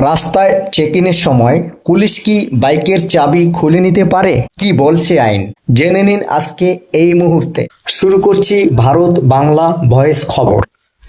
রাস্তায় চেক ইনের সময় পুলিশ কি বাইকের চাবি খুলে নিতে পারে? কি বলছে আইন? জেনে নিন আজকে এই মুহূর্তে। শুরু করছি ভারত বাংলা ভয়েস খবর।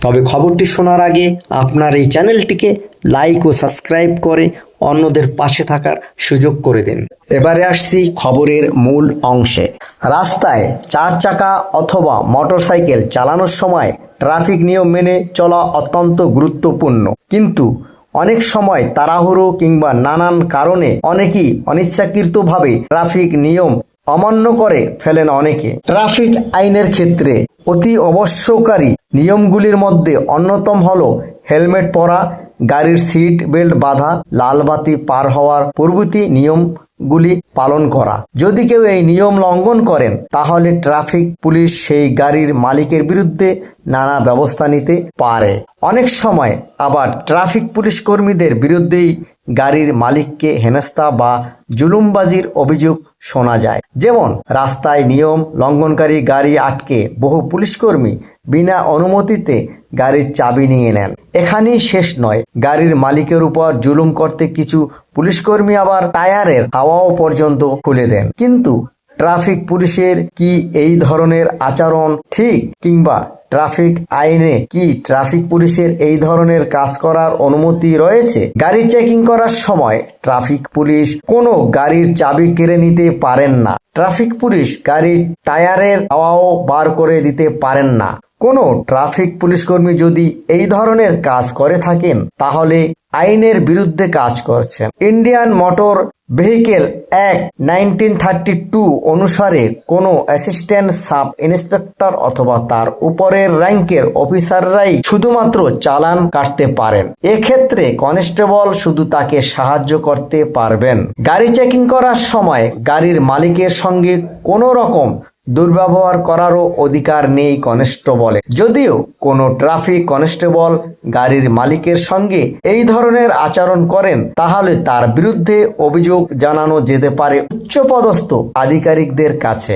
তবে খবরটি শোনার আগে আপনার এই চ্যানেলটিকে লাইক ও সাবস্ক্রাইব করে অন্যদের পাশে থাকার সুযোগ করে দিন। এবারে আসছি খবরের মূল অংশে। রাস্তায় চার চাকা অথবা মোটরসাইকেল চালানোর সময় ট্রাফিক নিয়ম মেনে চলা অত্যন্ত গুরুত্বপূর্ণ। কিন্তু অনেক সময় তাড়াহুড়ো কিংবা নানান কারণে অনেকেই অনিচ্ছাকৃতভাবে ট্রাফিক নিয়ম অমান্য করে ফেলেন অনেকে। ট্রাফিক আইনের ক্ষেত্রে অতি অবশ্যকারী নিয়মগুলির মধ্যে অন্যতম হল হেলমেট পরা গাড়ির সিট বেল্ট বাঁধা, লাল বাতি পার হওয়ার প্রভৃতি নিয়মগুলি পালন করা। যদি কেউ এই নিয়ম লঙ্ঘন করেন, তাহলে ট্রাফিক পুলিশ সেই গাড়ির মালিকের বিরুদ্ধে নানা ব্যবস্থা নিতে পারে। অনেক সময় আবার ট্রাফিক পুলিশ কর্মীদের বিরুদ্ধেই গাড়ির মালিককে হেনস্তা বা জুলুমবাজির অভিযোগ শোনা যায়। যেমন, রাস্তায় নিয়ম লঙ্ঘনকারী গাড়ি আটকে বহু পুলিশকর্মী বিনা অনুমতিতে গাড়ির চাবি নিয়ে নেন। এখানেই শেষ নয়, গাড়ির মালিকের উপর জুলুম করতে কিছু পুলিশকর্মী আবার টায়ারের হাওয়াও পর্যন্ত খুলে দেন। কিন্তু ট্রাফিক পুলিশের কি এই ধরনের আচরণ ঠিক? কিংবা ট্রাফিক আইনে কি ট্রাফিক পুলিশের এই ধরনের কাজ করার অনুমতি রয়েছে? গাড়ি চেকিং করার সময় ট্রাফিক পুলিশ কোনো গাড়ির চাবি কেড়ে নিতে পারেন না। ট্রাফিক পুলিশ গাড়ির টায়ারের হাওয়াও বার করে দিতে পারেন না। কোনো ট্রাফিক পুলিশ কর্মী যদি এই ধরনের কাজ করে থাকেন, তাহলে আইনের বিরুদ্ধে কাজ করছেন। Indian motor vehicle act nineteen thirty two অনুসারে কোনো অ্যাসিস্ট্যান্ট, সাব ইন্সপেক্টর অথবা তার উপরের র্যাঙ্কের অফিসাররাই শুধুমাত্র চালান কাটতে পারেন। এক্ষেত্রে কনস্টেবল শুধু তাকে সাহায্য করতে পারবেন। গাড়ি চেকিং করার সময় গাড়ির মালিকের সঙ্গে কোনো রকম দুর্ব্যবহার করারও অধিকার নেই কনস্টেবলে। যদিও কোনো ট্রাফিক কনস্টেবল গাড়ির মালিকের সঙ্গে এই ধরনের আচরণ করেন, তাহলে তার বিরুদ্ধে অভিযোগ জানানো যেতে পারে উচ্চপদস্থ আধিকারিকদের কাছে।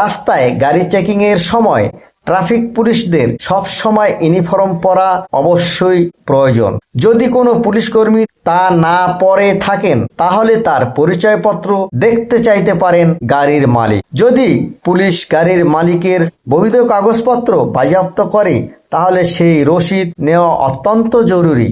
রাস্তায় গাড়ি চেকিংয়ের সময় ট্রাফিক পুলিশদের সব সময় ইউনিফর্ম পরা অবশ্যই প্রয়োজন। যদি কোনো পুলিশ কর্মী তা না পরে থাকেন, তাহলে তার পরিচয়পত্র দেখতে চাইতে পারেন গাড়ির মালিক। যদি পুলিশ গাড়ির মালিকের বৈধ কাগজপত্র বাজেয়াপ্ত করে, তাহলে সেই রসিদ নেওয়া অত্যন্ত জরুরি।